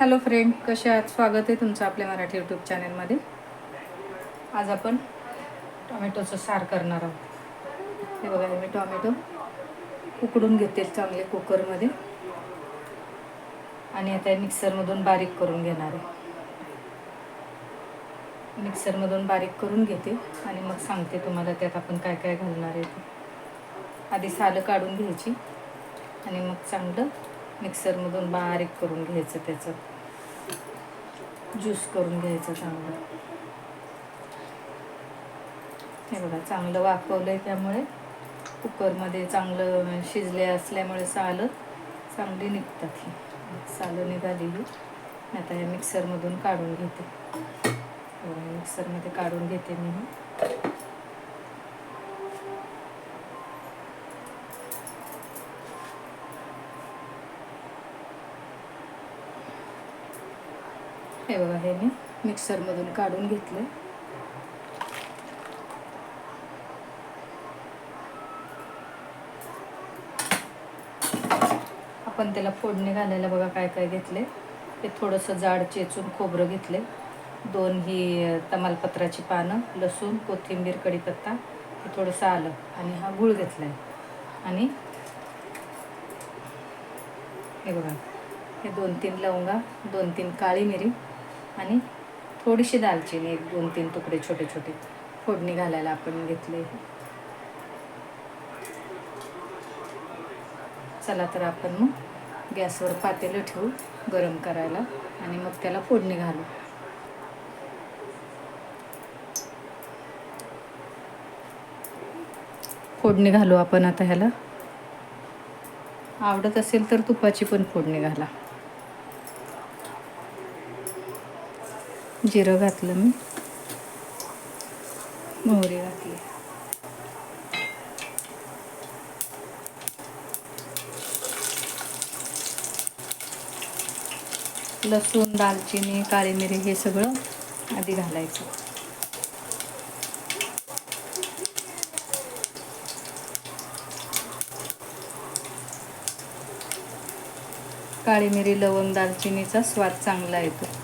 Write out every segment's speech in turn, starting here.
Hello friend कसे आहात? स्वागत आहे तुमचं आपल्या मराठी यूट्यूब चॅनलमध्ये आज आपण टोमॅटोचं सार करणार आहोत. हे बघा मी टोमॅटो उकडून घेते चांगले कुकरमध्ये. आणि आता मिक्सरमधून बारीक करून घेणार आहे. मिक्सरमधून बारीक करून घेते आणि मग सांगते तुम्हाला त्यात आपण काय काय घालणार आहे ते. आधी सालं काढून घ्यायची आणि मग चांगलं मिक्सरमधून बारीक करून घ्यायचं त्याचं. ज्यूस करून घ्यायचं चांगलं. हे बघा चांगलं वाफवलं आहे त्यामुळे. कुकरमध्ये चांगलं शिजले असल्यामुळे सालं चांगली निघतात ही. सालं निघालेली आता हे मिक्सरमधून काढून घेते. मिक्सरमध्ये काढून घेते मी हे बघा हे मी. मिक्सरमधून काढून घेतलं आपण त्याला फोडणी घालायला बघा काय काय घेतले ते थोडंसं जाड चेचून खोबरं घेतले दोन ही तमालपत्राची पानं लसूण कोथिंबीर कढीपत्ता हे थोडंसं आलं. आणि हा गूळ घेतला आहे आणि हे बघा हे दोन तीन लवंगा दोन तीन काळी मिरी आणि थोडीशी दालचिनी एक दोन तीन तुकडे छोटे छोटे फोडणी घालायला आपण घेतले. चला तर आपण मग गॅसवर पातेलं ठेवू गरम करायला आणि मग त्याला फोडणी घालू. फोडणी घालू आपण आता ह्याला. आवडत असेल तर तुपाची पण फोडणी घाला. जिरं घातलं मी. मोहरी घातली. लसूण दालचिनी काळी मिरी हे सगळं आधी घालायचं. काळी मिरी लवंग दालचिनीचा स्वाद चांगला येतो.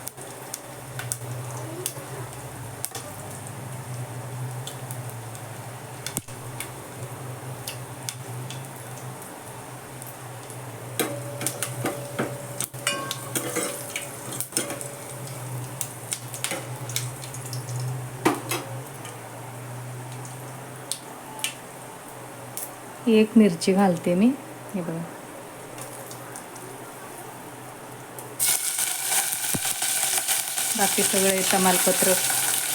एक मिरची घालते मी. हे बघा. बाकी सगळे तमालपत्र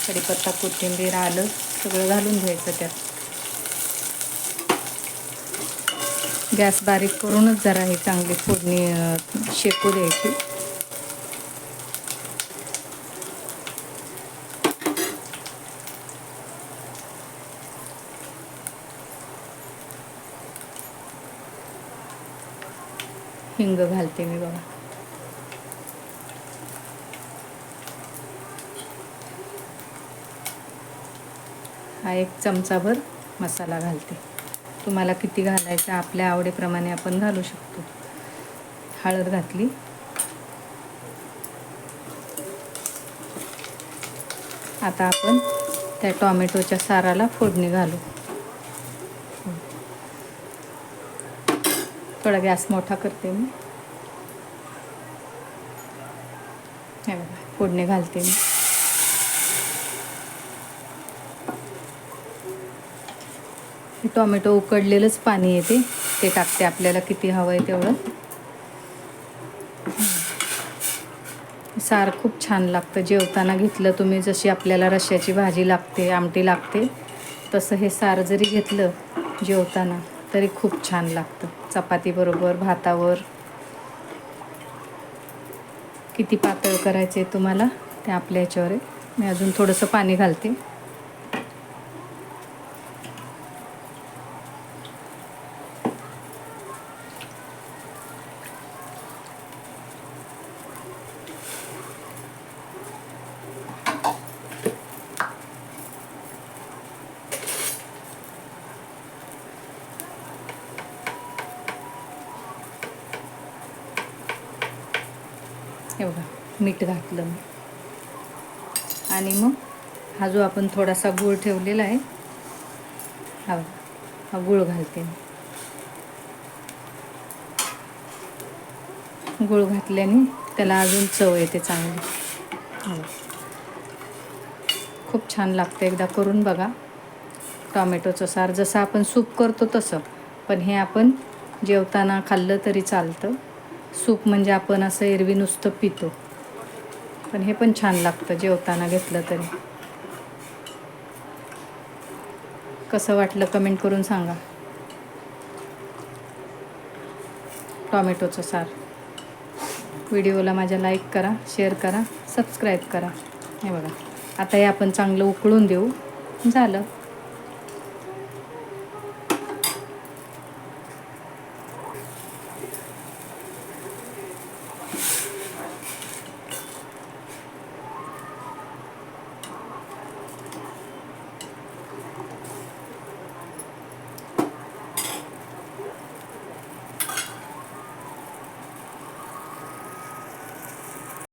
कढीपत्ता कोथिंबीर आलं सगळं घालून घ्यायचं त्यात. गॅस बारीक करूनच जरा ही चांगली फोडणी शेकू द्यायची. हिंग घालते मी बघा. हा एक चमचाभर मसाला घालते. तुम्हाला किती घालायचा आपल्या आवडीप्रमाणे आपण घालू शकतो. हळद घातली. आता आपण त्या टॉमॅटोच्या साराला फोडणी घालू. थोडा गॅस मोठा करते मी. हे बघा घालते मी. टोमॅटो उकडलेलंच पाणी येते ते टाकते आपल्याला किती हवं आहे तेवढं. सार खूप छान लागतं जेवताना घेतलं तुम्ही जशी आपल्याला रश्याची भाजी लागते आमटी लागते तसं हे सार जरी घेतलं जेवताना तरी खूप छान लागतं. चपातीबरोबर भातावर. किती पातळ करायचे तुम्हाला? ते आपल्या याच्यावर आहे. मी अजून थोडंसं पाणी घालते. बघा मीठ घातलं मी. आणि मग हा जो आपण थोडासा गूळ ठेवलेला आहे हा हा गूळ घालते मी. गूळ घातल्याने त्याला अजून चव येते चांगली. हे. खूप छान लागतं एकदा करून बघा. टॉमॅटोचं सार जसं आपण सूप करतो तसं. पण हे आपण जेवताना खाल्लं तरी चालतं. सूप म्हणजे आपण असं एरवी नुसतं पितो. पण हे पण छान लागतं जेवताना घेतलं तरी. कसं वाटलं कमेंट करून सांगा. टॉमॅटोचं सार. व्हिडिओला माझ्या लाईक करा शेअर करा सबस्क्राईब करा. हे बघा. आता हे आपण चांगलं उकळून देऊ. झालं.